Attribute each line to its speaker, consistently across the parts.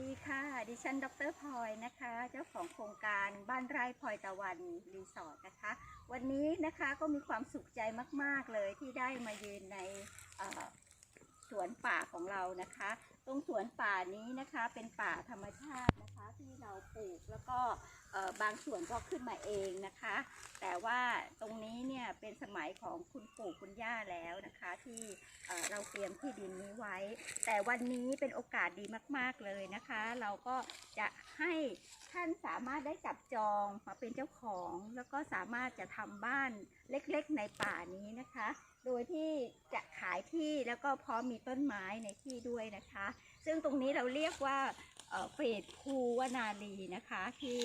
Speaker 1: ดีค่ะ ดิฉัน ดรพลอยนะคะ เจ้าของโครงการบ้านไร่พลอยตะวันรีสอร์ทนะคะ วันนี้นะคะก็มีความสุขใจมาก ๆ เลยที่ได้มายืนในสวนป่าของเรานะคะ ตรงสวนป่านี้นะคะเป็นป่าธรรมชาตินะคะ ที่เราปลูกแล้วก็ บางส่วนก็ขึ้นมาเองนะคะ แต่ว่าตรงนี้เนี่ยเป็นสมัยของคุณปู่คุณย่าแล้วนะคะ ที่เอ่อเราเตรียมที่ดินนี้ไว้ แต่วันนี้เป็นโอกาสดีมาก ๆเลยนะคะ เราก็จะให้ท่านสามารถได้จับจองมาเป็นเจ้าของ แล้วก็สามารถจะทำบ้านเล็กๆในป่านี้นะคะ โดยที่จะขายที่แล้วก็พร้อมมีต้นไม้ในที่ด้วยนะคะ ซึ่งตรงนี้เราเรียกว่าเฟสภูวนาลีนะคะที่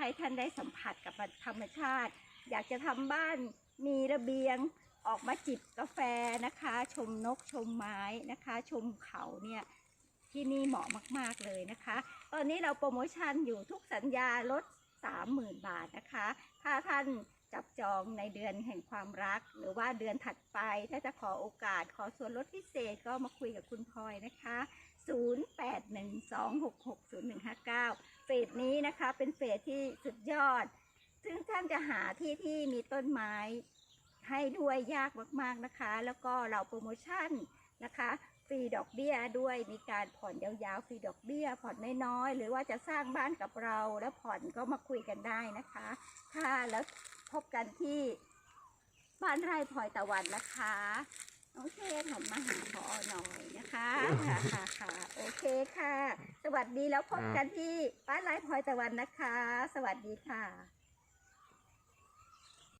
Speaker 1: ให้ท่านได้สัมผัสกับธรรมชาติ อยากจะทำบ้านมีระเบียงออกมาจิบกาแฟนะคะ ชมนกชมไม้นะคะ ชมเขาเนี่ยที่นี่เหมาะมากๆเลยนะคะ ตอนนี้เราโปรโมชั่นอยู่ทุกสัญญาลด 30,000 บาทนะคะ ถ้าท่านจับจองในเดือนแห่งความรัก หรือว่าเดือนถัดไป ถ้าจะขอโอกาสขอส่วนลดพิเศษก็มาคุยกับคุณพลอยนะคะ 0812660159เฟส นี้นะคะ เป็นเฟสที่สุดยอด ซึ่งท่านจะหาที่ที่มีต้นไม้ให้ด้วยยากมากๆนะคะ แล้วก็เราโปรโมชั่นนะคะฟรีดอกเบี้ยด้วยมีการผ่อนยาวๆฟรีดอกเบี้ย ผ่อนน้อยๆหรือว่าจะสร้างบ้านกับเรา แล้วผ่อนก็มาคุยกันได้นะคะค่ะแล้วพบกันที่บ้านไร่พลอยตะวันนะคะโอเคหันมาหาพอหน่อยนะคะ สวัสดีแล้วพบกันที่ป้านไร่พลอยตะวันนะคะ สวัสดีค่ะ